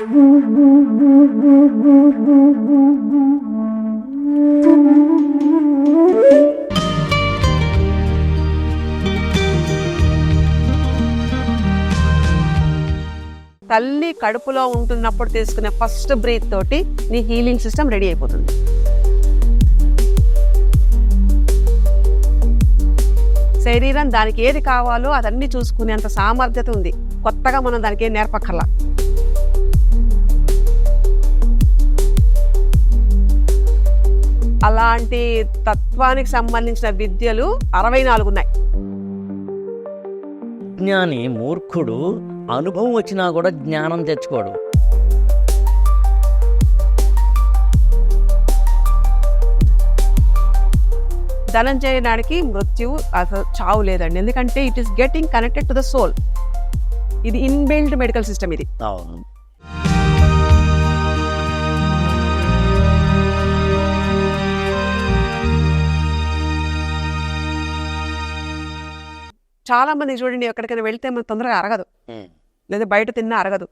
తల్లి కడుపులో ఉంటున్నప్పుడు తీసుకునే ఫస్ట్ బ్రీత్ తోటి నీ హీలింగ్ సిస్టమ్ రెడీ అయిపోతుంది. శరీరం దానికి ఏది కావాలో అదన్నీ చూసుకునేంత సామర్థ్యత ఉంది. కొత్తగా మనం దానికి ఏం నేర్పక్కర్లా. అలాంటి తత్వానికి సంబంధించిన విద్యలు అరవై నాలుగు ఉన్నాయి జ్ఞాని మూర్ఖుడు అనుభవం వచ్చినా కూడా జ్ఞానం తెచ్చుకోడు. ధనంజయ నాడికి మృత్యు అసలు చావు లేదండి. ఎందుకంటే it is getting connected to the soul ఇది ఇన్బిల్డ్ మెడికల్ సిస్టమ్ ఇది. అవును. చాలా మంది చూడండి ఎక్కడికైనా వెళ్తే మన తొందరగా అరగదు. లేదా బయట తిన్నా అరగదు.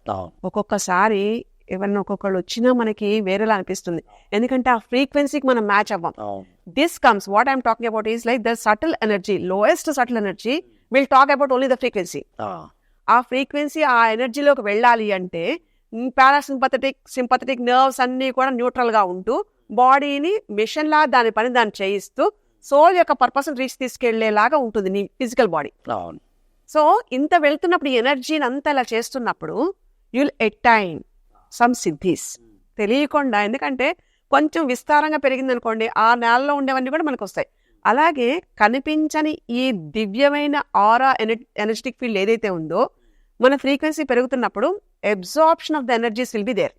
ఒక్కొక్కసారి ఎవరైనా ఒక్కొక్కళ్ళు వచ్చినా మనకి వేరేలా అనిపిస్తుంది. ఎందుకంటే ఆ ఫ్రీక్వెన్సీకి మనం match అవ్వం. This comes what I'm talking about is like the subtle energy lowest subtle energy will talk about only the frequency ఆ, ఫ్రీక్వెన్సీ ఆ ఎనర్జీలోకి వెళ్ళాలి అంటే పారాసింపథటిక్ సింపథటిక్ నర్వ్స్ అన్నీ కూడా neutral గా ఉంటూ బాడీని మిషన్ లా దాని పని దాన్ని చేయిస్తూ సోల్ యొక్క పర్పస్ రీచ్ తీసుకెళ్ళేలాగా ఉంటుంది నీ ఫిజికల్ బాడీ. సో ఇంత వెళ్తున్నప్పుడు ఈ ఎనర్జీని అంతా ఇలా చేస్తున్నప్పుడు యుల్ ఎట్టైన్ సమ్ సిద్ధీస్. తెలియకుండా ఎందుకంటే కొంచెం విస్తారంగా పెరిగింది అనుకోండి ఆ నేలలో ఉండేవన్నీ కూడా మనకు వస్తాయి అలాగే కనిపించని ఈ దివ్యమైన ఆరా ఎనర్జెటిక్ ఫీల్డ్ ఏదైతే ఉందో మన ఫ్రీక్వెన్సీ పెరుగుతున్నప్పుడు absorption of the energies will be there.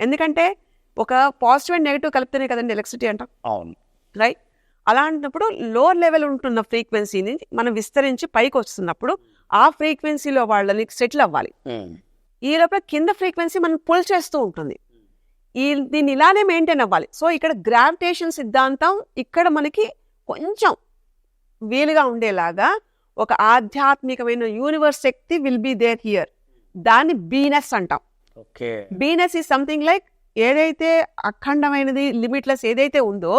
ఎందుకంటే ఒక పాజిటివ్ అండ్ నెగిటివ్ కలిపితేనే కదండి ఎలక్ట్రిసిటీ అంటాం. అవును. రైట్? అలాంటప్పుడు లోవర్ లెవెల్ ఉంటున్న ఫ్రీక్వెన్సీని మనం విస్తరించి పైకి వస్తున్నప్పుడు ఆ ఫ్రీక్వెన్సీలో వాళ్ళని సెటిల్ అవ్వాలి. ఉమ్, ఈ లోపల కింద ఫ్రీక్వెన్సీ మనం పుల్ చేస్తూ ఉంటుంది. ఈ దీన్ని ఇలానే మెయింటైన్ అవ్వాలి. సో ఇక్కడ గ్రావిటేషన్ సిద్ధాంతం ఇక్కడ మనకి కొంచెం వీలుగా ఉండేలాగా ఒక ఆధ్యాత్మికమైన యూనివర్స్ శక్తి విల్ బి దేర్ హియర్ దాన్ని బీనెస్ అంటాం. Okay beness is something like ఏదైతే అఖండమైనది లిమిట్లెస్ ఏదైతే ఉందో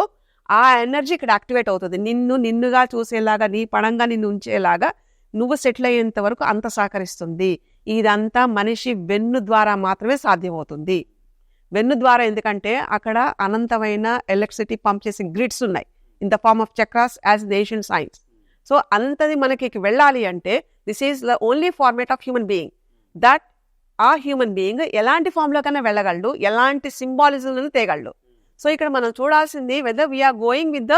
ఆ ఎనర్జీ ఇక్కడ యాక్టివేట్ అవుతుంది. నిన్ను నిన్నుగా చూసేలాగా నీ పణంగా నిన్ను ఉంచేలాగా నువ్వు సెటిల్ అయ్యేంత వరకు అంత సహకరిస్తుంది. ఇదంతా మనిషి వెన్ను ద్వారా మాత్రమే సాధ్యమవుతుంది. వెన్ను ద్వారా ఎందుకంటే అక్కడ అనంతమైన ఎలక్ట్రిసిటీ పంప్ చేసే గ్రిడ్స్ ఉన్నాయి. In the form of chakras as nation science. So అంతది మనకి వెళ్ళాలి అంటే this is the only format of human being. That ఆ హ్యూమన్ బీయింగ్ ఎలాంటి ఫామ్లోకైనా వెళ్ళగలడు ఎలాంటి సింబాలిజంలను తేగలడు. సో ఇక్కడ మనం చూడాల్సింది whether we are going with the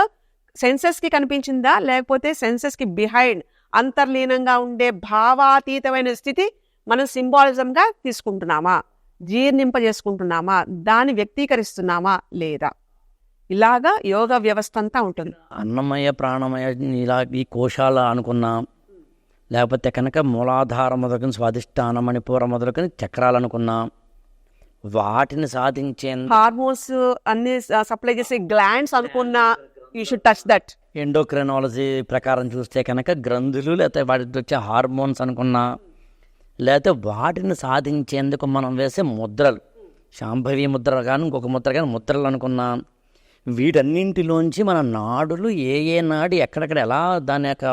సెన్సెస్కి కనిపించిందా లేకపోతే సెన్సెస్కి బిహైండ్ అంతర్లీనంగా ఉండే భావాతీతమైన స్థితి మనం సింబాలిజంగా తీసుకుంటున్నామా జీర్ణింపజేసుకుంటున్నామా దాన్ని వ్యక్తీకరిస్తున్నామా లేదా? ఇలాగా యోగ వ్యవస్థ అంతా ఉంటుంది. అన్నమయ ప్రాణమయ ఇలా ఈ కోశాల అనుకున్నా. లేకపోతే కనుక మూలాధార మొదలుకొని స్వాధిష్టానం మణిపూర మొదలుకొని చక్రాలు అనుకున్నాం. వాటిని సాధించేందుకు హార్మోన్స్ అన్ని సప్లై చేసే గ్లాండ్స్ అనుకున్నా you should touch that. Endocrinology ప్రకారం చూస్తే కనుక గ్రంథులు లేకపోతే వాటికి వచ్చే హార్మోన్స్ అనుకున్నా లేకపోతే వాటిని సాధించేందుకు మనం వేసే ముద్రలు శాంభవి ముద్ర కానీ ఇంకొక ముద్ర కానీ ముద్రలు అనుకున్నా వీటన్నింటిలోంచి మన నాడులు ఏ ఏ నాడు ఎక్కడెక్కడ ఎలా దాని యొక్క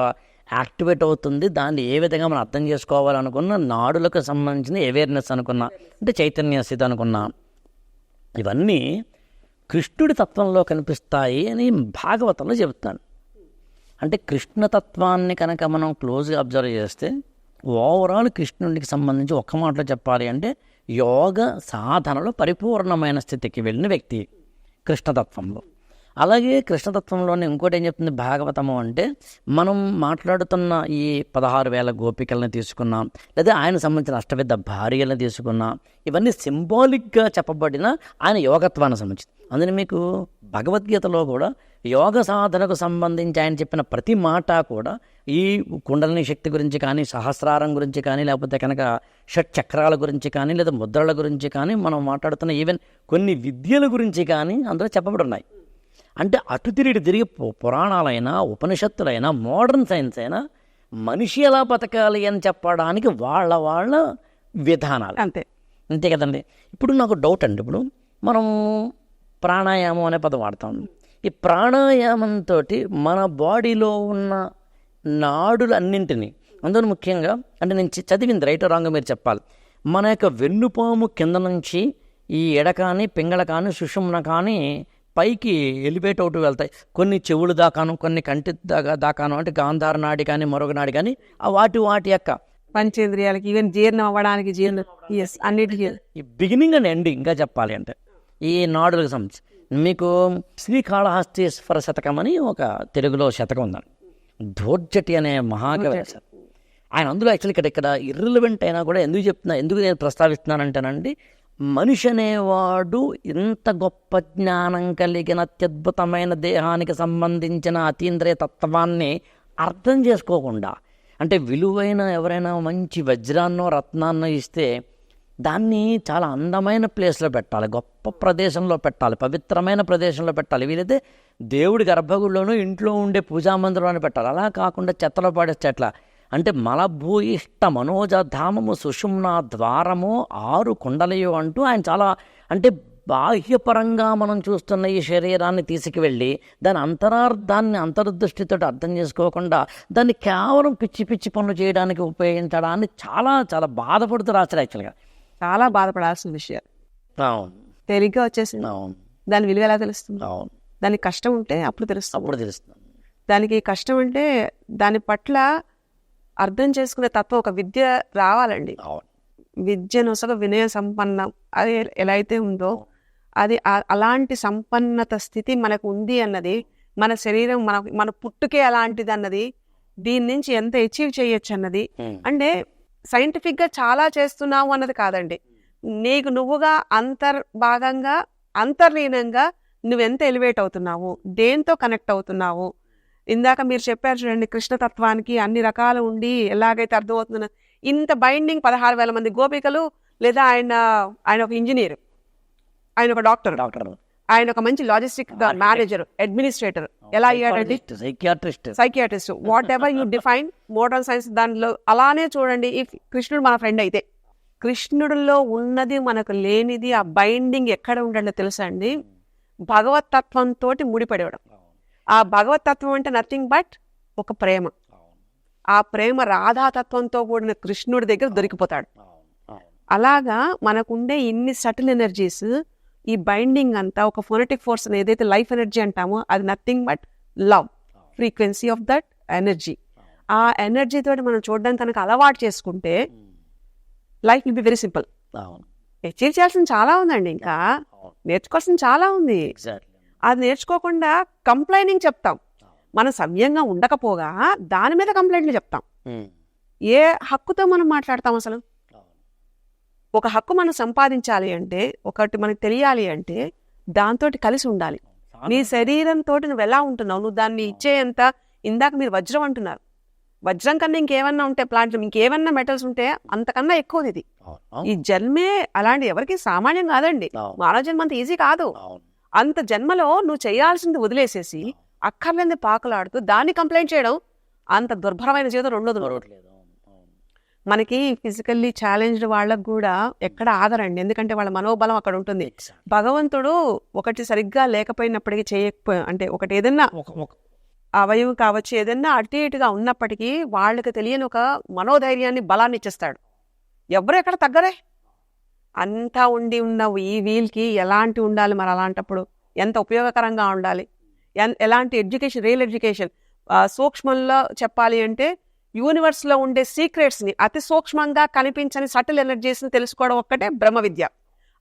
యాక్టివేట్ అవుతుంది. దాన్ని ఏ విధంగా మనం అర్థం చేసుకోవాలనుకున్నా నాడులకు సంబంధించిన అవేర్నెస్ అనుకున్నా అంటే చైతన్య స్థితి అనుకున్నా ఇవన్నీ కృష్ణుడి తత్వంలో కనిపిస్తాయి అని భాగవతంలో చెబుతాను. అంటే కృష్ణతత్వాన్ని కనుక మనం క్లోజ్గా అబ్జర్వ్ చేస్తే ఓవరాల్ కృష్ణుడికి సంబంధించి ఒక్క మాటలో చెప్పాలి అంటే యోగ సాధనలో పరిపూర్ణమైన స్థితికి వెళ్ళిన వ్యక్తి కృష్ణతత్వంలో అలాగే కృష్ణతత్వంలోనే ఇంకోటి ఏం చెప్తుంది? భాగవతము అంటే మనం మాట్లాడుతున్న ఈ పదహారు వేల గోపికలను తీసుకున్నాం లేదా ఆయన సంబంధించిన అష్టవిధ భార్యలను తీసుకున్నాం ఇవన్నీ సింబాలిక్గా చెప్పబడిన ఆయన యోగత్వానికి సంబంధించి అందుకని మీకు భగవద్గీతలో కూడా యోగ సాధనకు సంబంధించి ఆయన చెప్పిన ప్రతి మాట కూడా ఈ కుండలిని శక్తి గురించి కానీ సహస్రారం గురించి కానీ లేకపోతే కనుక షట్ చక్రాల గురించి కానీ లేదా ముద్రల గురించి కానీ మనం మాట్లాడుతున్న ఈవెన్ కొన్ని విద్యల గురించి కానీ అందులో చెప్పబడి ఉన్నాయి. అంటే అటు తిరిగి తిరిగి పురాణాలైనా ఉపనిషత్తులైనా మోడర్న్ సైన్స్ అయినా మనిషి ఎలా బతకాలి అని చెప్పడానికి వాళ్ళ వాళ్ళ విధానాలు. అంతే. అంతే కదండి. ఇప్పుడు నాకు డౌట్ అండి. ఇప్పుడు మనం ప్రాణాయామం అనే పదం వాడతాం. ఈ ప్రాణాయామంతో మన బాడీలో ఉన్న నాడులన్నింటినీ అందులో ముఖ్యంగా అంటే నేను చదివింది రైట్ రాంగ్ మీరు చెప్పాలి. మన యొక్క వెన్నుపాము కింద నుంచి ఈ ఎడ కానీ పింగళ కానీ సుషుమ్న కానీ పైకి ఎలివేట్ అవుతూ వెళ్తాయి. కొన్ని చెవులు దాకాను కొన్ని కంటి దాకా దాకాను అంటే గాంధార నాడి కానీ మరొక నాడి కానీ ఆ వాటి వాటి యొక్క పంచేంద్రియాలకి ఈవెన్ జీర్ణం అవ్వడానికి జీర్ణం ఎస్ అన్నిటికీ. ఈ బిగినింగ్ అండ్ ఎండింగ్ ఇంకా చెప్పాలి అంటే ఈ నాడులకు సంబంధించి. మీకు శ్రీకాళహస్తీశ్వర శతకం అని ఒక తెలుగులో శతకం ఉందండి. ధోర్జటి అనే మహాకవి. ఆయన అందులో యాక్చువల్లీ ఇక్కడ ఇక్కడ ఇర్రిలవెంట్ అయినా కూడా ఎందుకు చెప్తున్నా ఎందుకు నేను ప్రస్తావిస్తున్నానంటేనండి మనిషి అనేవాడు ఇంత గొప్ప జ్ఞానం కలిగిన అత్యద్భుతమైన దేహానికి సంబంధించిన అతీంద్రియ తత్వాన్ని అర్థం చేసుకోకుండా అంటే విలువైన ఎవరైనా మంచి వజ్రాన్నో రత్నాన్నో ఇస్తే దాన్ని చాలా అందమైన ప్లేస్లో పెట్టాలి గొప్ప ప్రదేశంలో పెట్టాలి పవిత్రమైన ప్రదేశంలో పెట్టాలి. వీలైతే దేవుడి గర్భగుడిలోనూ ఇంట్లో ఉండే పూజామందిరంలోనే పెట్టాలి. అలా కాకుండా చెత్తలో పడేస్తే ఎట్లా? అంటే మలభూయిష్ట మనోజ ధామము సుషుమ్న ద్వారము ఆరు కుండలయో అంటూ ఆయన చాలా అంటే బాహ్యపరంగా మనం చూస్తున్న ఈ శరీరాన్ని తీసుకువెళ్ళి దాని అంతరార్థాన్ని అంతర్దృష్టితో అర్థం చేసుకోకుండా దాన్ని కేవలం పిచ్చి పిచ్చి పనులు చేయడానికి ఉపయోగించడాన్ని చాలా చాలా బాధపడుతూ రాశారు యాక్చువల్గా చాలా బాధపడాల్సిన విషయం. అవును. తేలిగ్గా వచ్చేసింది. అవును. దాని విలువ ఎలా తెలుస్తుంది? అవును. దానికి కష్టం ఉంటే అప్పుడు తెలుస్తుంది. అప్పుడు తెలుస్తుంది. దానికి కష్టం అంటే దాని పట్ల అర్థం చేసుకునే తత్వం ఒక విద్య రావాలండి. విద్యను ఒక వినయ సంపన్నం. అది ఎలా అయితే ఉందో అది అలాంటి సంపన్నత స్థితి మనకు ఉంది అన్నది మన శరీరం మన మన పుట్టుకే అలాంటిది అన్నది దీని నుంచి ఎంత అచీవ్ చేయొచ్చు అన్నది. అంటే సైంటిఫిక్గా చాలా చేస్తున్నావు అన్నది కాదండి. నీకు నువ్వుగా అంతర్భాగంగా అంతర్లీనంగా నువ్వెంత ఎలివేట్ అవుతున్నావు దేంతో కనెక్ట్ అవుతున్నావు ఇందాక మీరు చెప్పారు చూడండి కృష్ణతత్వానికి అన్ని రకాలు ఉండి ఎలాగైతే అర్థమవుతుందో. ఇంత బైండింగ్ పదహారు వేల మంది గోపికలు లేదా ఆయన ఆయన ఒక ఇంజనీర్ ఆయన ఒక డాక్టర్ డాక్టర్ ఆయన ఒక మంచి లాజిస్టిక్ మేనేజర్ అడ్మినిస్ట్రేటర్ ఎలా అయ్యాడండి? Psychiatrist psychiatrist whatever you define modern science దానిలో అలానే చూడండి ఈ కృష్ణుడు మన ఫ్రెండ్ అయితే. కృష్ణుడిలో ఉన్నది మనకు లేనిది ఆ బైండింగ్ ఎక్కడ ఉండాలో తెలుసా అండి? భగవత్ తత్వంతో ముడిపడేవడం ఆ భగవత్ తత్వం అంటే నథింగ్ బట్ ఒక ప్రేమ. ఆ ప్రేమ రాధాతత్వంతో కూడిన కృష్ణుడి దగ్గర దొరికిపోతాడు. అలాగా మనకుండే ఇన్ని సటిల్ ఎనర్జీస్ ఈ బైండింగ్ అంతా ఒక ఫొనెటిక్ ఫోర్స్ ఏదైతే లైఫ్ ఎనర్జీ అంటామో అది nothing but love frequency of that energy ఆ ఎనర్జీ తోటి మనం చూడడానికి కనుక అలవాటు చేసుకుంటే life will be very simple achieve చేయాల్సింది చాలా ఉందండి ఇంకా. నేర్చుకోవాల్సింది చాలా ఉంది. ఎగ్జాక్ట్లీ అది నేర్చుకోకుండా కంప్లైనింగ్ చెప్తాం. మనం సవ్యంగా ఉండకపోగా దాని మీద కంప్లైంట్లు చెప్తాం. ఏ హక్కుతో మనం మాట్లాడతాం అసలు? ఒక హక్కు మనం సంపాదించాలి అంటే ఒకటి మనకు తెలియాలి అంటే దాంతో కలిసి ఉండాలి. నీ శరీరంతో నువ్వు ఎలా ఉంటున్నావు? నువ్వు దాన్ని ఇచ్చేంత ఇందాక మీరు వజ్రం అంటున్నారు. వజ్రం కన్నా ఇంకేమన్నా ఉంటే ప్లాంట్ ఇంకేమన్నా మెటల్స్ ఉంటే అంతకన్నా ఎక్కువ ఇది. ఈ జన్మే అలాంటి ఎవరికి సామాన్యం కాదండి. మానవ జన్మ అంత ఈజీ కాదు అంత జన్మలో నువ్వు చేయాల్సింది వదిలేసేసి అక్కర్లేని పాకులాడుతూ దాన్ని కంప్లైంట్ చేయడం అంత దుర్భరమైన జీవితం రెండోది. మనకి ఫిజికల్లీ ఛాలెంజ్డ్ వాళ్ళకు కూడా ఎక్కడ ఆదరండి ఎందుకంటే వాళ్ళ మనోబలం అక్కడ ఉంటుంది. భగవంతుడు ఒకటి సరిగ్గా లేకపోయినప్పటికీ చేయకపో అంటే ఒకటి ఏదన్నా అవయవం కావచ్చు ఏదన్నా అటు ఇటుగా ఉన్నప్పటికీ వాళ్ళకి తెలియని ఒక మనోధైర్యాన్ని బలాన్ని ఇచ్చేస్తాడు. ఎవరు ఎక్కడ తగ్గరే? అంతా ఉండి ఉన్న ఈ వీల్కి ఎలాంటి ఉండాలి మరి అలాంటప్పుడు? ఎంత ఉపయోగకరంగా ఉండాలి? ఎన్- ఎలాంటి ఎడ్యుకేషన్ రియల్ ఎడ్యుకేషన్? సూక్ష్మంలో చెప్పాలి అంటే యూనివర్స్లో ఉండే సీక్రెట్స్ని అతి సూక్ష్మంగా కనిపించని సటిల్ ఎనర్జీస్ని తెలుసుకోవడం ఒక్కటే బ్రహ్మ విద్య.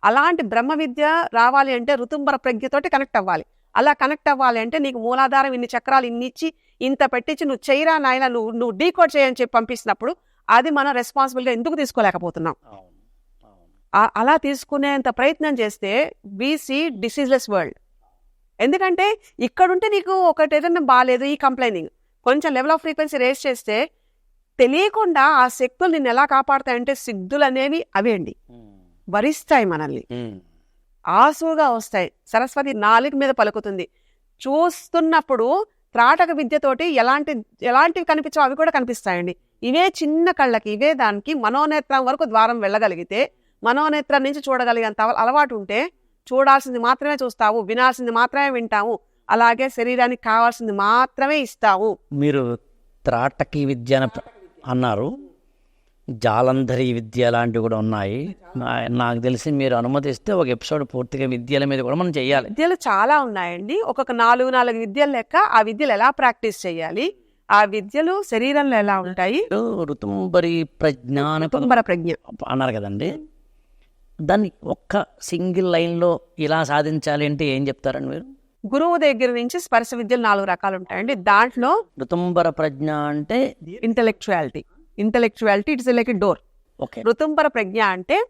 అలాంటి బ్రహ్మ విద్య రావాలి అంటే ఋతుంబర ప్రజ్ఞతోటి కనెక్ట్ అవ్వాలి. అలా కనెక్ట్ అవ్వాలి అంటే నీకు మూలాధారం ఇన్ని చక్రాలు ఇన్ని ఇచ్చి ఇంత పెట్టించి నువ్వు చేయరా నాయన నువ్వు నువ్వు డీకోడ్ చేయని చెప్పి పంపిస్తున్నప్పుడు అది మనం రెస్పాన్సిబిలిటీ ఎందుకు తీసుకోలేకపోతున్నాం? అలా తీసుకునేంత ప్రయత్నం చేస్తే బీసీ డిసీజ్లెస్ వరల్డ్ ఎందుకంటే ఇక్కడుంటే నీకు ఒకటి ఏదైనా బాగాలేదు ఈ కంప్లైనింగ్ కొంచెం లెవెల్ ఆఫ్ ఫ్రీక్వెన్సీ రేస్ చేస్తే తెలియకుండా ఆ శక్తులు నిన్ను ఎలా కాపాడుతాయంటే సిద్ధులు అనేవి అవే అండి. వరిస్తాయి మనల్ని. ఆసుగా వస్తాయి. సరస్వతి నాలుగు మీద పలుకుతుంది. చూస్తున్నప్పుడు త్రాటక విద్యతోటి ఎలాంటి ఎలాంటివి కనిపించవు అవి కూడా కనిపిస్తాయండి. ఇవే చిన్న కళ్ళకి ఇవే దానికి మనోనేత్రం వరకు ద్వారం వెళ్ళగలిగితే మనోనేత్రం నుంచి చూడగలిగేంత అల- అలవాటు ఉంటే చూడాల్సింది మాత్రమే చూస్తావు వినాల్సింది మాత్రమే వింటాము అలాగే శరీరానికి కావాల్సింది మాత్రమే ఇస్తావు. మీరు త్రాటకి విద్య అన్నారు. జాలంధరి విద్య లాంటివి కూడా ఉన్నాయి. నాకు తెలిసి మీరు అనుమతిస్తే ఒక ఎపిసోడ్ పూర్తిగా విద్యల మీద కూడా మనం చేయాలి విద్యలు చాలా ఉన్నాయండి. ఒక్కొక్క నాలుగు నాలుగు విద్యలు లెక్క ఆ విద్యలు ఎలా ప్రాక్టీస్ చేయాలి ఆ విద్యలు శరీరంలో ఎలా ఉంటాయి? ఋతుంబరి ప్రజ్ఞాన ప్రజ్ఞ. అన్నారు కదండి. దాన్ని ఒక్క సింగిల్ లైన్లో ఇలా సాధించాలి అంటే ఏం చెప్తారండి మీరు? గురువు దగ్గర నుంచి స్పర్శ విద్యలు నాలుగు రకాలు ఉంటాయండి. దాంట్లో ఋతుంబర ప్రజ్ఞ అంటే intellectuality. Intellectuality it's like door. Okay. ఋతుంపర ప్రజ్ఞ అంటే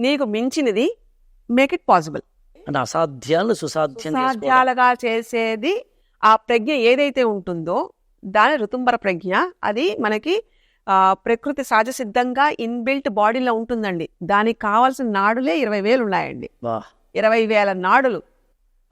నీకు మించినది మేక్ ఇట్ పాసిబుల్. అంటే అసాధ్యాలు సుసాధ్యం చేసుకోవడం. సాధ్యాలుగా చేసేది ఆ ప్రజ్ఞ ఏదైతే ఉంటుందో దాని ఋతుంబర ప్రజ్ఞ అది మనకి ప్రకృతి సహజ సిద్ధంగా ఇన్బిల్ట్ బాడీలో ఉంటుందండి. దానికి కావాల్సిన నాడులే ఇరవై వేలు ఉన్నాయండి. ఇరవై వేల నాడులు.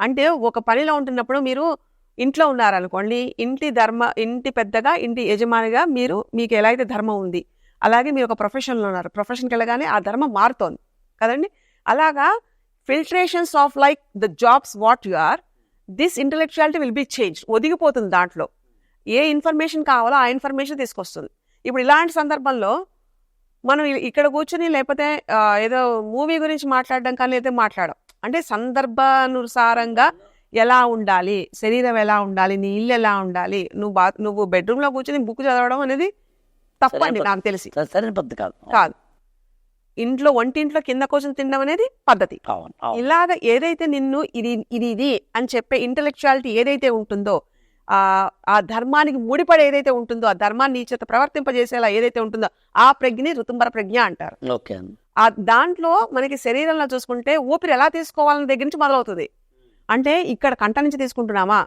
అంటే ఒక పనిలో ఉంటున్నప్పుడు మీరు ఇంట్లో ఉన్నారనుకోండి ఇంటి ధర్మ ఇంటి పెద్దగా ఇంటి యజమానిగా మీరు మీకు ఎలా అయితే ధర్మం ఉంది అలాగే మీరు ఒక ప్రొఫెషన్లో ఉన్నారు. ప్రొఫెషన్కి వెళ్ళగానే ఆ ధర్మం మారుతోంది. కదండి? అలాగా filtrations of like the jobs what you are this intellectuality will be change ఒదిగిపోతుంది దాంట్లో. ఏ ఇన్ఫర్మేషన్ కావాలో ఆ ఇన్ఫర్మేషన్ తీసుకొస్తుంది. ఇప్పుడు ఇలాంటి సందర్భంలో మనం ఇక్కడ కూర్చుని లేకపోతే ఏదో మూవీ గురించి మాట్లాడడం కానీ అయితే మాట్లాడం అంటే సందర్భానుసారంగా ఎలా ఉండాలి? శరీరం ఎలా ఉండాలి? నీ ఇల్లు ఎలా ఉండాలి? నువ్వు బా నువ్వు బెడ్రూమ్లో కూర్చొని బుక్ చదవడం అనేది తప్పండి నాకు తెలిసి. సరైన పద్ధతి కాదు. కాదు. ఇంట్లో వంటింట్లో కింద కూర్చొని తినడం అనేది పద్ధతి. ఇలాగ ఏదైతే నిన్ను ఇది ఇది ఇది అని చెప్పే ఇంటలెక్చువాలిటీ ఏదైతే ఉంటుందో ఆ ఆ ధర్మానికి ముడిపడి ఏదైతే ఉంటుందో ఆ ధర్మాన్ని చేత ప్రవర్తింపజేసేలా ఏదైతే ఉంటుందో ఆ ప్రజ్ఞని ఋతుంబర ప్రజ్ఞ అంటారు. ఆ దాంట్లో మనకి శరీరంలో చూసుకుంటే ఊపిరి ఎలా తీసుకోవాలన్న దగ్గర నుంచి మొదలవుతుంది. అంటే ఇక్కడ కంట నుంచి తీసుకుంటున్నామా?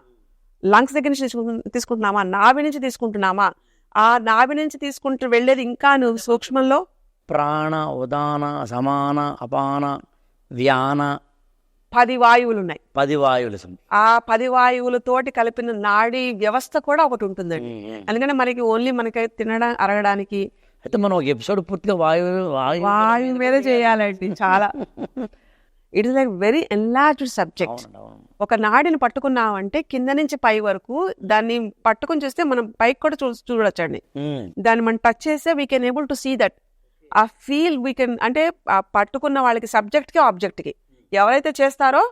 లంగ్స్ దగ్గర నుంచి తీసుకుంటు- తీసుకుంటున్నామా? నాభి నుంచి తీసుకుంటున్నామా? ఆ నాభి నుంచి తీసుకుంటూ వెళ్ళేది ఇంకా నువ్వు సూక్ష్మంలో? ప్రాణ ఉదాన సమాన అపాన వ్యాన పది వాయువులు ఉన్నాయి పది వాయువులు ఆ పది వాయువులతోటి కలిపిన నాడీ వ్యవస్థ కూడా ఒకటి ఉంటుందండి. అందుకని మనకి ఓన్లీ మనకి తినడం అరగడానికి అయితే మనం ఒక ఎపిసోడ్ పూర్తిగా వాయువు వాయువు మీద చేయాలండి చాలా. It is like very enlarged subject. ఒక నాడిని పట్టుకున్నామంటే కింద నుంచి పై వరకు దాన్ని పట్టుకుని చూస్తే మనం పైకి కూడా చూ చూడొచ్చండి. దాన్ని మనం టచ్ చేస్తే we can able to see that ఆ ఫీల్ వీ కెన్ అంటే ఆ పట్టుకున్న వాళ్ళకి సబ్జెక్ట్కి ఆబ్జెక్ట్కి ఎవరైతే చేస్తారో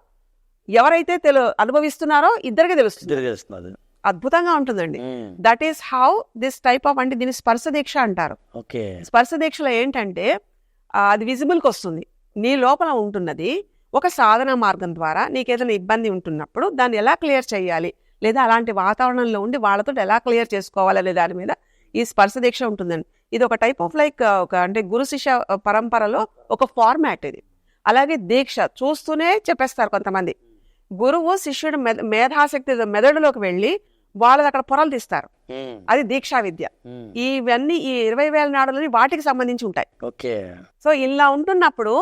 ఎవరైతే తెలు అనుభవిస్తున్నారో ఇద్దరికి తెలుస్తుంది. అద్భుతంగా ఉంటుందండి. That is how this type of అంటే దీన్ని స్పర్శ దీక్ష అంటారు. స్పర్శ దీక్షలో ఏంటంటే అది విజిబుల్కి వస్తుంది. నీ లోపల ఉంటున్నది ఒక సాధన మార్గం ద్వారా నీకు ఏదైనా ఇబ్బంది ఉంటున్నప్పుడు దాన్ని ఎలా క్లియర్ చేయాలి? లేదా అలాంటి వాతావరణంలో ఉండి వాళ్ళతో ఎలా క్లియర్ చేసుకోవాలి అనే దాని మీద ఈ స్పర్శ దీక్ష ఉంటుందండి. ఇది ఒక టైప్ ఆఫ్ లైక్ ఒక అంటే గురు శిష్య పరంపరలో ఒక ఫార్మాట్ ఇది. అలాగే దీక్ష చూస్తూనే చెప్పేస్తారు కొంతమంది. గురువు శిష్యుడు మేధాశక్తి మెదడులోకి వెళ్ళి వాళ్ళది అక్కడ పొరలు తీస్తారు. అది దీక్షా విద్య. ఇవన్నీ ఈ ఇరవై వేల నాడులని వాటికి సంబంధించి ఉంటాయి. ఓకే. సో ఇలా ఉంటున్నప్పుడు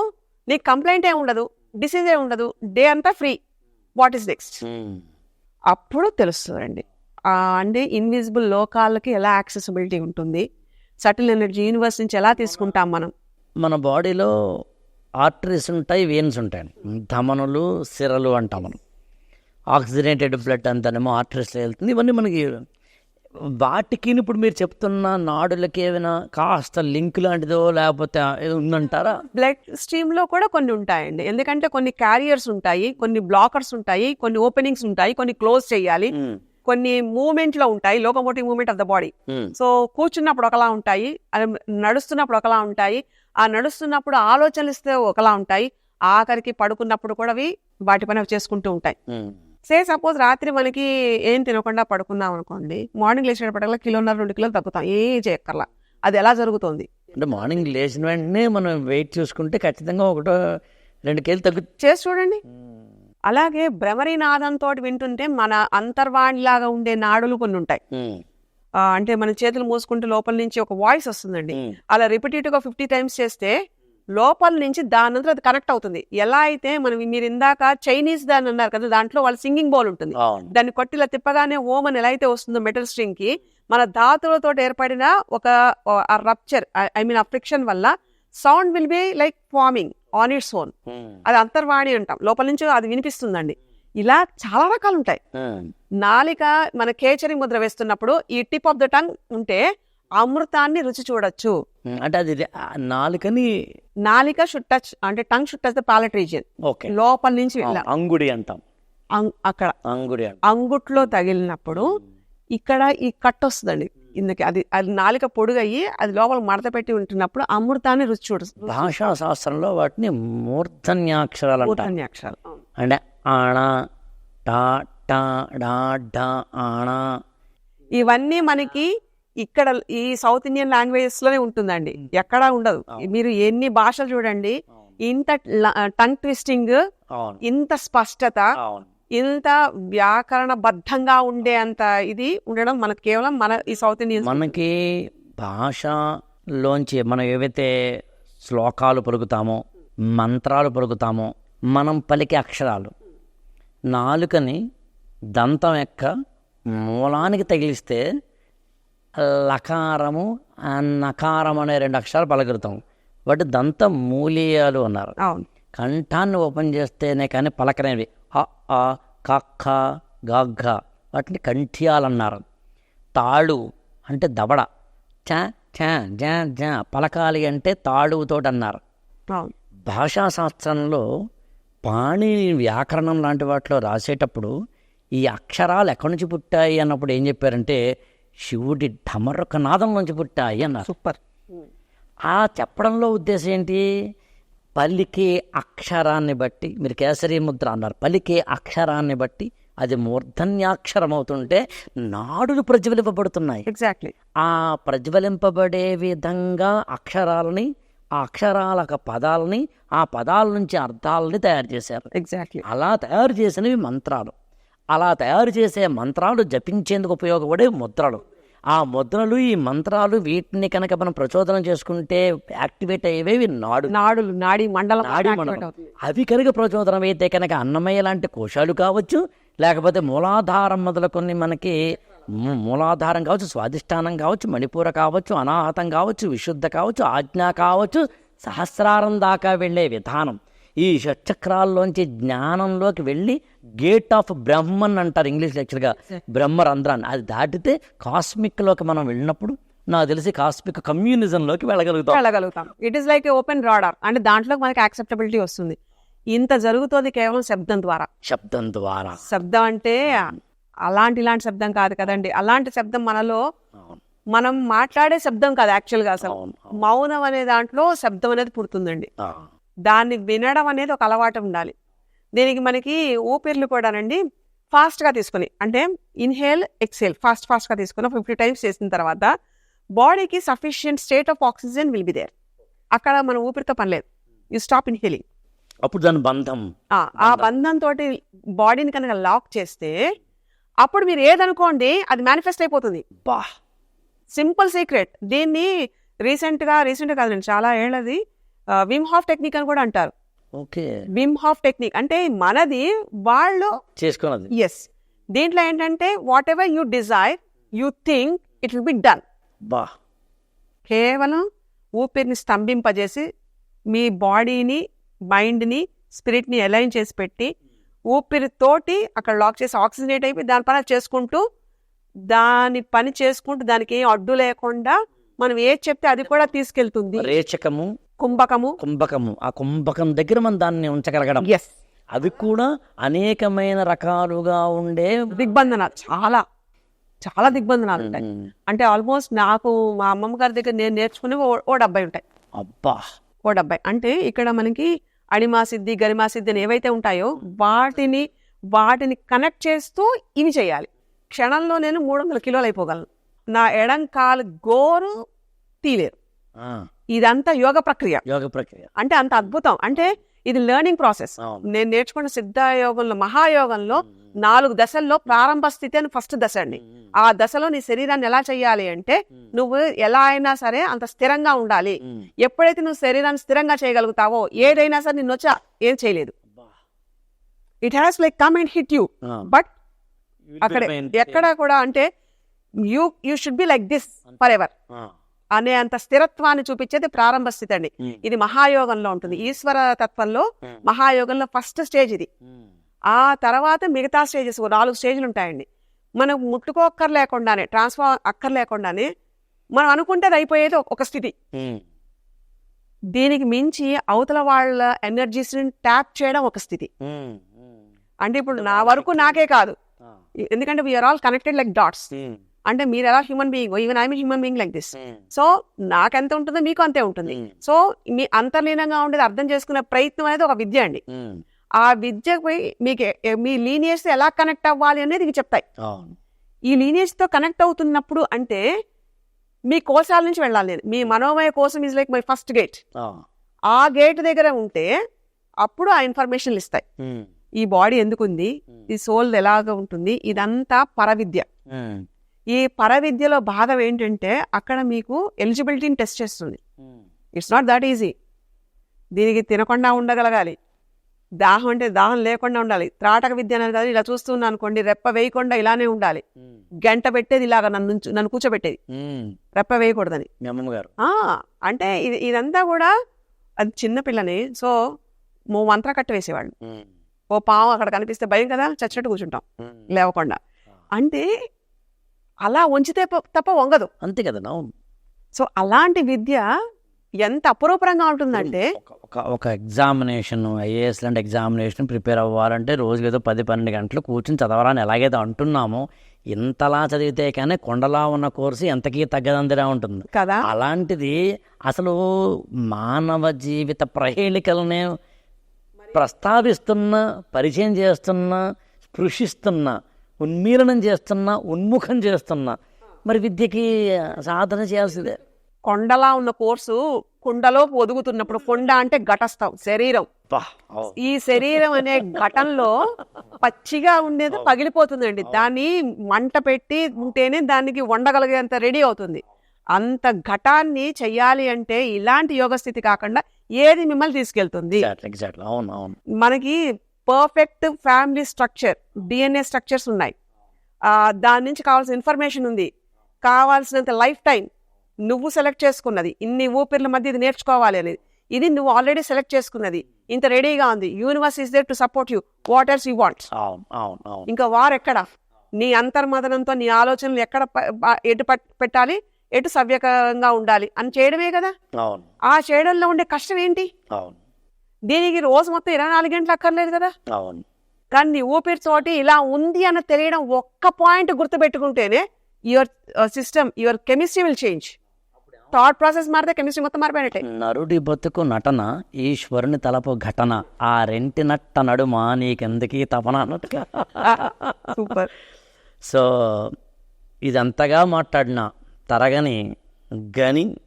నీకు కంప్లైంట్ ఏ ఉండదు డిసీజ్ ఏ ఉండదు డే అంతా ఫ్రీ. వాట్ ఈస్ నెక్స్ట్ అప్పుడు తెలుస్తుందండి. అంటే ఇన్విజిబుల్ లోకాలకి ఎలా యాక్సెసిబిలిటీ ఉంటుంది సటిల్ ఎనర్జీ యూనివర్స్ నుంచి ఎలా తీసుకుంటాం మనం? మన బాడీలో ఆర్టరీస్ ఉంటాయి వెయిన్స్ ఉంటాయి ధమనులు సిరలు అంటాం మనం. ఆక్సిజనేటెడ్ బ్లడ్ అంతానేమో ఆర్టరీస్లో వెళ్తుంది. ఇవన్నీ మనకి వాటికి ఇప్పుడు మీరు చెప్తున్న నాడులకి ఏమైనా కాస్త లింక్ లాంటిదో లేకపోతే ఉందంటారా? బ్లడ్ స్ట్రీమ్లో కూడా కొన్ని ఉంటాయండి. ఎందుకంటే కొన్ని క్యారియర్స్ ఉంటాయి కొన్ని బ్లాకర్స్ ఉంటాయి కొన్ని ఓపెనింగ్స్ ఉంటాయి కొన్ని క్లోజ్ చేయాలి. కొన్ని మూవ్మెంట్లో ఉంటాయి locomotive movement of the body. So కూర్చున్నప్పుడు ఒకలా ఉంటాయి నడుస్తున్నప్పుడు ఒకలా ఉంటాయి ఆ నడుస్తున్నప్పుడు ఆలోచనలు ఇస్తే ఒకలా ఉంటాయి ఆఖరికి పడుకున్నప్పుడు కూడా అవి వాటి పని చేసుకుంటూ ఉంటాయి. సే సపోజ్ రాత్రి మనకి ఏం తినకుండా పడుకున్నాం అనుకోండి మార్నింగ్ లేచేటప్పటికల్లా కిలోన్నర రెండు కిలోలు తగ్గుతాం ఏం చేయక్కర్లా అది ఎలా జరుగుతుంది? అంటే మార్నింగ్ లేచిన వెంటనే మనం వెయిట్ చూసుకుంటే ఖచ్చితంగా ఒకటో రెండు కేజీలు తగ్గు చేసి చూడండి. అలాగే భ్రమరి నాదంతో వింటుంటే మన అంతర్వాణిలాగా ఉండే నాడులు కొన్ని ఉంటాయి. అంటే మన చేతులు మూసుకుంటే లోపల నుంచి ఒక వాయిస్ వస్తుందండి. అలా రిపీటెడ్గా ఫిఫ్టీ టైమ్స్ చేస్తే లోపల నుంచి దాని అంతా అది కనెక్ట్ అవుతుంది. ఎలా అయితే మనం మీరు ఇందాక చైనీస్ దాని అన్నారు కదా దాంట్లో వాళ్ళ సింగింగ్ బౌల్ ఉంటుంది. దాన్ని కొట్టిలా తిప్పగానే ఓం అని ఎలా అయితే వస్తుందో మెటల్ స్ట్రింగ్కి మన ధాతువులతో ఏర్పడిన ఒక రప్చర్ ఐ మీన్ ఆ ఫ్రిక్షన్ వల్ల sound will be like forming on its own అది అంతర్వాణి అంటాం. లోపల నుంచి అది వినిపిస్తుందండి. ఇలా చాలా రకాలు ఉంటాయి నాలిక మన కేచరి ముద్ర వేస్తున్నప్పుడు ఈ టిప్ ఆఫ్ ద టంగ్ ఉంటే అమృతాన్ని రుచి చూడొచ్చు. అంటే అది నాలుకని నాలిక షుడ్ టచ్ అంటే tongue should touch the palate region okay. లోపల నుంచి అంగుడి అంటాం. అక్కడ. అంగుడి అంగుట్లో తగిలినప్పుడు ఇక్కడ ఈ కట్ వస్తుందండి. ఇందుకే అది అది నాలిక పొడుగయ్యి అది లోపల మడత పెట్టి ఉంటున్నప్పుడు అమృతాన్ని రుచి చూడ భాషా శాస్త్రంలో వాటిని మూర్ధన్యాక్షరాలు మూర్ధన్యాక్షరాలు. అంటే ఆణ టా టా డా డా ఆణ. ఇవన్నీ మనకి ఇక్కడ ఈ సౌత్ ఇండియన్ లాంగ్వేజెస్లోనే ఉంటుందండి. ఎక్కడా ఉండదు. మీరు ఎన్ని భాషలు చూడండి ఇంత టంగ్ ట్విస్టింగ్ ఇంత స్పష్టత ఇంత వ్యాకరణ బద్ధంగా ఉండే అంత ఇది ఉండడం మనకు కేవలం మన ఈ సౌత్ ఇండియన్ మనకి భాషలోంచి మనం ఏవైతే శ్లోకాలు పలుకుతామో మంత్రాలు పలుకుతామో మనం పలికే అక్షరాలు నాలుకని దంతం యొక్క మూలానికి తగిలిస్తే లకారము నకారం అనే రెండు అక్షరాలు పలకరుతాం. వాటి దంత మూలీయాలు అన్నారు. కంఠాన్ని ఓపెన్ చేస్తేనే కానీ పలకనేవి అ ఆ క ఖ గ ఘ. వాటిని కంఠ్యాలు అన్నారు తాళు అంటే దవడ చ చ జ జ పలకాలి అంటే తాళువుతోటి అన్నారు భాషాశాస్త్రంలో పాణి వ్యాకరణం లాంటి వాటిలో రాసేటప్పుడు ఈ అక్షరాలు ఎక్కడి నుంచి పుట్టాయి అన్నప్పుడు ఏం చెప్పారంటే శివుడి ఢమరొక నాదం నుంచి పుట్టాయి అన్నారు. సూపర్. ఆ చెప్పడంలో ఉద్దేశం ఏంటి? పలికే అక్షరాన్ని బట్టి మీరు కేసరి ముద్ర అన్నారు పలికే అక్షరాన్ని బట్టి అది మూర్ధన్యాక్షరం అవుతుంటే నాడులు ప్రజ్వలింపబడుతున్నాయి. ఎగ్జాక్ట్లీ ఆ ప్రజ్వలింపబడే విధంగా అక్షరాలని ఆ అక్షరాల పదాలని ఆ పదాల నుంచి అర్థాలని తయారు చేశారు. ఎగ్జాక్ట్లీ అలా తయారు చేసినవి మంత్రాలు. అలా తయారు చేసే మంత్రాలు జపించేందుకు ఉపయోగపడే ముద్రలు. ఆ ముద్రలు ఈ మంత్రాలు వీటిని కనుక మనం ప్రచోదనం చేసుకుంటే యాక్టివేట్ అయ్యేవి నాడు నాడులు నాడి మండలం నాడి మండలం. అవి కనుక ప్రచోదనం అయితే కనుక అన్నమయ్య లాంటి కోశాలు కావచ్చు లేకపోతే మూలాధారం మొదలుకొని మనకి మూలాధారం కావచ్చు స్వాదిష్టానం కావచ్చు మణిపూర కావచ్చు అనాహతం కావచ్చు విశుద్ధ కావచ్చు ఆజ్ఞ కావచ్చు సహస్రారం దాకా వెళ్ళే విధానం. ఈ షట్చక్రాల్లోంచి జ్ఞానంలోకి వెళ్ళి గేట్ ఆఫ్ బ్రహ్మన్ అంటారు ఇంగ్లీష్ లెక్చర్గా బ్రహ్మరంధ్రాన్ని. అది దాటితే కాస్మిక్లోకి మనం వెళ్ళినప్పుడు నాకు తెలిసి కాస్మిక్ కమ్యూనిజంలోకి వెళ్ళగలుగుతాం. వెళ్ళగలుగుతాం. It is like open radar అంటే దాంట్లో మనకి యాక్సెప్టబిలిటీ వస్తుంది. ఇంత జరుగుతోంది కేవలం శబ్దం ద్వారా. శబ్దం ద్వారా. శబ్దం అంటే అలాంటి ఇలాంటి శబ్దం కాదు కదండి. అలాంటి శబ్దం మనలో. మనం మాట్లాడే శబ్దం కాదు యాక్చువల్గా అసలు. మౌనం అనే దాంట్లో శబ్దం అనేది పుడుతుందండి. దాన్ని వినడం అనేది ఒక అలవాటు ఉండాలి. దీనికి మనకి ఊపిర్లు కూడానండి ఫాస్ట్గా తీసుకుని అంటే ఇన్హేల్ ఎక్సేల్ ఫాస్ట్ ఫాస్ట్గా తీసుకుని ఫిఫ్టీ టైమ్స్ చేసిన తర్వాత బాడీకి sufficient state of oxygen will be there. అక్కడ మన ఊపిరితో పని లేదు. You stop inhaling. అప్పుడు దాని బంధం. ఆ బంధం. తోటి బాడీని కనుక లాక్ చేస్తే అప్పుడు మీరు ఏదనుకోండి అది మేనిఫెస్ట్ అయిపోతుంది. బా సింపుల్ సీక్రెట్ దీన్ని రీసెంట్గా రీసెంట్గా కాదండి చాలా ఏళ్ళది విమ్ హాఫ్ టెక్నిక్ అని కూడా అంటారు. ఓకే. విమ్ హాఫ్ టెక్నిక్ అంటే మనది వాళ్ళు చేసుకున్నది. ఎస్ దీంట్లో ఏంటంటే whatever you desire you think it will be done బా కేవలం ఊపిరిని స్తంభింపజేసి మీ బాడీని మైండ్ని స్పిరిట్ని అలైన్ చేసి పెట్టి ఊపిరితోటి అక్కడ లాక్ చేసి ఆక్సిజనేట్ అయిపోయి దాని పని అది చేసుకుంటూ దాని పని చేసుకుంటూ దానికి ఏం అడ్డు లేకుండా మనం ఏది చెప్తే అది కూడా తీసుకెళ్తుంది. రేచకము కుంభకము. కుంభకము. ఆ కుంభకం దగ్గర మనం దాన్ని ఉంచగలగడం. ఎస్ అవి కూడా అనేకమైన రకాలుగా ఉండే దిగ్బంధన చాలా చాలా దిగ్బంధనాలు ఉంటాయి. అంటే ఆల్మోస్ట్ నాకు మా అమ్మమ్మ గారి దగ్గర నేను నేర్చుకుని ఓ ఓ డెబ్బై ఉంటాయి. అబ్బా! ఓ డెబ్బై అంటే ఇక్కడ మనకి అడిమా సిద్ధి గరిమా సిద్ధి అని ఏవైతే ఉంటాయో వాటిని వాటిని కనెక్ట్ చేస్తూ ఇవి చేయాలి. క్షణంలో నేను మూడు వందల కిలోలు అయిపోగలను. నా ఎడం కాలు గోరు తీలేరు. ఇదంతా యోగ ప్రక్రియ. యోగ ప్రక్రియ. అంటే అంత అద్భుతం. అంటే ఇది లెర్నింగ్ ప్రాసెస్. నేను నేర్చుకున్న సిద్ధ యోగంలో మహాయోగంలో నాలుగు దశల్లో ప్రారంభ స్థితి అని ఫస్ట్ దశ అండి. ఆ దశలో నీ శరీరాన్ని ఎలా చేయాలి అంటే నువ్వు ఎలా అయినా సరే అంత స్థిరంగా ఉండాలి. ఎప్పుడైతే నువ్వు శరీరాన్ని స్థిరంగా చేయగలుగుతావో ఏదైనా సరే నిన్ను వచ్చి ఏం చేయలేదు. It has like come and hit you but అక్కడ ఎక్కడ కూడా అంటే you you should be like this forever అనే అంత స్థిరత్వాన్ని చూపించేది ప్రారంభ స్థితి అండి. ఇది మహాయోగంలో ఉంటుంది. ఈశ్వర తత్వంలో మహాయోగంలో ఫస్ట్ స్టేజ్ ఇది. ఆ తర్వాత మిగతా స్టేజెస్ నాలుగు స్టేజ్లు ఉంటాయండి. మనం ముట్టుకోక్కర్ లేకుండానే ట్రాన్స్ఫార్ అక్కర్ లేకుండానే మనం అనుకుంటే అది అయిపోయేది ఒక- స్థితి. దీనికి మించి అవతల వాళ్ళ ఎనర్జీస్ ట్యాప్ చేయడం ఒక స్థితి. అంటే ఇప్పుడు నా వరకు నాకే కాదు. ఎందుకంటే we are all connected like dots అంటే మీరు ఎలా human being even I human being like this so నాకెంత ఉంటుందో మీకు అంతే ఉంటుంది. సో మీ అంతర్లీనంగా ఉండేది అర్థం చేసుకునే ప్రయత్నం అనేది ఒక విద్య అండి. ఆ విద్యపై మీకు మీ లీనియర్స్ ఎలా కనెక్ట్ అవ్వాలి అనేది చెప్తాయి. ఈ లీనియర్స్తో కనెక్ట్ అవుతున్నప్పుడు అంటే మీ కోశాల నుంచి వెళ్ళాలి నేను. మీ మనోమయ కోసం is like my first gate. ఆ గేట్ దగ్గర ఉంటే అప్పుడు ఆ ఇన్ఫర్మేషన్లు ఇస్తాయి. ఈ బాడీ ఎందుకుంది ఈ సోల్ ఎలాగ ఉంటుంది? ఇదంతా పరవిద్య. ఈ పరవిద్యలో భాగం ఏంటంటే అక్కడ మీకు ఎలిజిబిలిటీని టెస్ట్ చేస్తుంది. ఇట్స్ నాట్ దట్ ఈజీ దీనికి తినకుండా ఉండగలగాలి. దాహం అంటే దాహం లేకుండా ఉండాలి. త్రాటక విద్య అనేది కాదు ఇలా చూస్తున్నా అనుకోండి రెప్ప వేయకుండా ఇలానే ఉండాలి. గంట పెట్టేది ఇలాగ నన్ను నన్ను కూర్చోబెట్టేది. రెప్ప వేయకూడదని. అంటే ఇది ఇదంతా కూడా అది చిన్న పిల్లని సో మో మంత్ర కట్ట వేసేవాళ్ళు. ఓ పాము అక్కడ కనిపిస్తే భయం కదా చచ్చినట్టు కూర్చుంటాం. లేవకుండా. అంటే అలా ఉంచితే తప్ప వంగదు. అంతే కదా సో అలాంటి విద్య ఎంత అపురూపరంగా ఉంటుందంటే ఒక- ఎగ్జామినేషన్ ఐఏఎస్ లాంటి ఎగ్జామినేషన్ ప్రిపేర్ అవ్వాలంటే రోజుకి ఏదో పది పన్నెండు గంటలు కూర్చుని చదవాలని ఎలాగైతే అంటున్నామో ఇంతలా చదివితే కానీ కొండలా ఉన్న కోర్సు ఎంతకీ తగ్గదందిరా ఉంటుంది. కదా? అలాంటిది అసలు మానవ జీవిత ప్రహేళికలనే ప్రస్తావిస్తున్న పరిచయం చేస్తున్న స్పృశిస్తున్న ఉన్మీలనం చేస్తున్న ఉన్ముఖం చేస్తున్న మరి విద్యకి సాధన చేయాల్సిందే. కొండలా ఉన్న కోర్సు కుండలో ఒదుగుతున్నప్పుడు కొండ అంటే ఘటస్థం శరీరం. ఈ శరీరం అనే ఘటంలో పచ్చిగా ఉండేది పగిలిపోతుందండి. దాన్ని మంట పెట్టి ఉంటేనే దానికి వండగలిగేంత రెడీ అవుతుంది. అంత ఘటాన్ని చెయ్యాలి అంటే ఇలాంటి యోగ స్థితి కాకుండా ఏది మిమ్మల్ని తీసుకెళ్తుంది? మనకి perfect family structure DNA structures ఉన్నాయి. దాని నుంచి కావాల్సిన ఇన్ఫర్మేషన్ ఉంది. కావాల్సినంత లైఫ్ టైం నువ్వు సెలెక్ట్ చేసుకున్నది. ఇన్ని ఊపిర్ల మధ్య ఇది నేర్చుకోవాలి అనేది. ఇది నువ్వు ఆల్రెడీ సెలెక్ట్ చేసుకున్నది. ఇంత రెడీగా ఉంది. Universe is there to support you. What else you want? ఇంకా వారు ఎక్కడ? నీ అంతర్మదనంతో నీ ఆలోచనలు ఎక్కడ ఎటు పట్- పెట్టాలి? ఎటు సవ్యకరంగా ఉండాలి? అని చేయడమే కదా? అవును. ఆ చేయడంలో ఉండే కష్టం ఏంటి? అవును. దీనికి రోజు మొత్తం ఇరవై నాలుగు గంటలు అక్కర్లేదు కదా? అవును. కానీ నీ ఊపిరితోటి ఇలా ఉంది అన్న తెలియడం ఒక్క point గుర్తుపెట్టుకుంటేనే your system your chemistry will change. Thought process మారితే కెమిస్ట్రీ మొత్తం మారిపోయినట్టే. నరుడి బతుకు నటన ఈశ్వరుని తలపు ఘటన ఆ రెంటి నట్ట నడుమ నీకెందుకీ తపన అన్నట్టుగా. సూపర్. సో ఇదంతగా మాట్లాడిన తరగని గని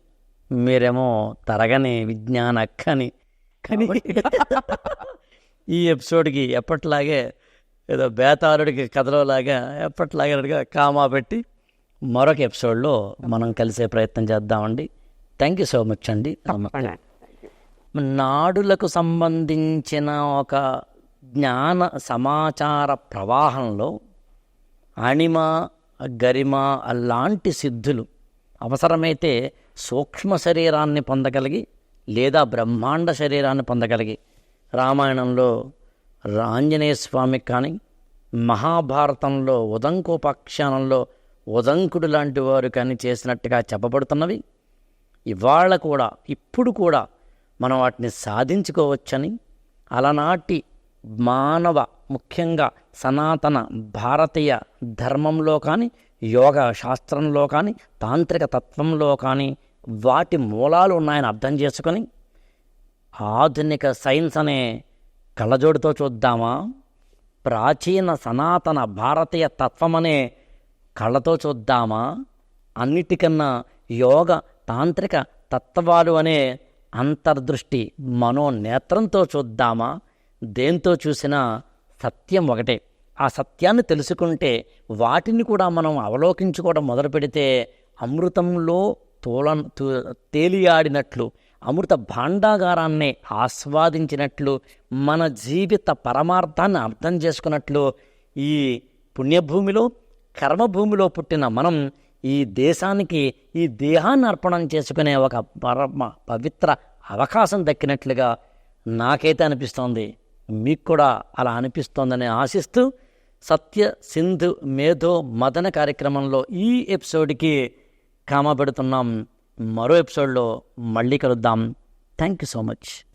మీరేమో తరగని విజ్ఞాన కని కని. ఈ ఎపిసోడ్కి ఎప్పట్లాగే ఏదో బేతాళుడికి కథలోలాగా ఎప్పట్లాగే కామా పెట్టి మరొక ఎపిసోడ్లో మనం కలిసే ప్రయత్నం చేద్దామండి. థ్యాంక్ యూ సో మచ్ అండి. నాడులకు సంబంధించిన ఒక జ్ఞాన సమాచార ప్రవాహంలో అణిమ గరిమ అలాంటి సిద్ధులు అవసరమైతే సూక్ష్మ శరీరాన్ని పొందగలిగి లేదా బ్రహ్మాండ శరీరాన్ని పొందగలిగి రామాయణంలో ఆంజనేయ స్వామికి కానీ మహాభారతంలో ఉదంకోపాఖ్యానంలో ఉదంకుడు లాంటి వారు కానీ చేసినట్టుగా చెప్పబడుతున్నవి. ఇవాళ కూడా ఇప్పుడు కూడా మనం వాటిని సాధించుకోవచ్చని అలనాటి మానవ ముఖ్యంగా సనాతన భారతీయ ధర్మంలో కానీ యోగ శాస్త్రంలో కానీ తాంత్రిక తత్వంలో కానీ వాటి మూలాలు ఉన్నాయని అర్థం చేసుకొని ఆధునిక సైన్స్ అనే కళ్ళజోడుతో చూద్దామా? ప్రాచీన సనాతన భారతీయ తత్వమనే అనే కళ్ళతో చూద్దామా? అన్నిటికన్నా యోగ తాంత్రిక తత్వాలు అనే అంతర్దృష్టి మనోనేత్రంతో చూద్దామా? దేంతో చూసినా సత్యం ఒకటే. ఆ సత్యాన్ని తెలుసుకుంటే వాటిని కూడా మనం అవలోకించుకోవడం మొదలు పెడితే అమృతంలో తోల తూ- తేలియాడినట్లు అమృత భాండాగారాన్ని ఆస్వాదించినట్లు మన జీవిత పరమార్థాన్ని అర్థం చేసుకున్నట్లు ఈ పుణ్యభూమిలో కర్మభూమిలో పుట్టిన మనం ఈ దేశానికి ఈ దేహాన్ని అర్పణం చేసుకునే ఒక పరమ పవిత్ర అవకాశం దక్కినట్లుగా నాకైతే అనిపిస్తోంది. మీకు కూడా అలా అనిపిస్తోందని ఆశిస్తూ సత్య సింధు మేధో మదన కార్యక్రమంలో ఈ ఎపిసోడ్కి కామబెడుతున్నాం. మరో ఎపిసోడ్లో మళ్ళీ కలుద్దాం. Thank you so much.